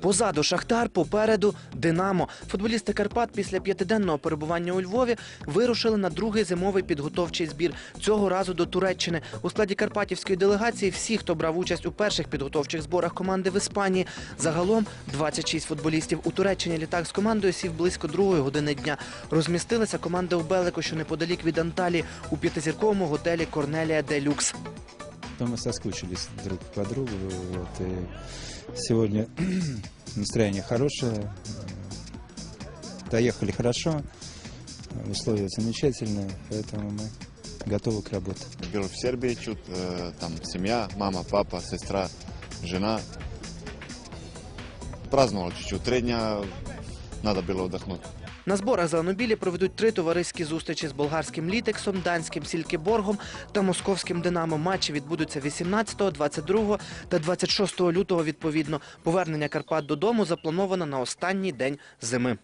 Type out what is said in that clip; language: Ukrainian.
Позаду Шахтар, попереду Динамо. Футболісти Карпат після п'ятиденного перебування у Львові вирушили на другий зимовий підготовчий збір. Цього разу до Туреччини. У складі карпатівської делегації всі, хто брав участь у перших підготовчих зборах команди в Іспанії. Загалом 26 футболістів. У Туреччині літак з командою сів близько другої години дня. Розмістилася команда в Белику, що неподалік від Анталії, у п'ятизірковому готелі Корнелія де Люкс. Но мы соскучились друг по другу. Вот, и сегодня настроение хорошее. Доехали хорошо. Условия замечательные, поэтому мы готовы к работе. Был в Сербии чуть, э, там семья, мама, папа, сестра, жена. Праздновал чуть-чуть. Три дня надо было отдохнуть. На зборах за Анобілі проведуть три товариські зустрічі з болгарським літексом, данським сількіборгом та московським Динамо. Матчі відбудуться 18, 22 та 26 лютого. Відповідно, повернення Карпат додому заплановано на останній день зими.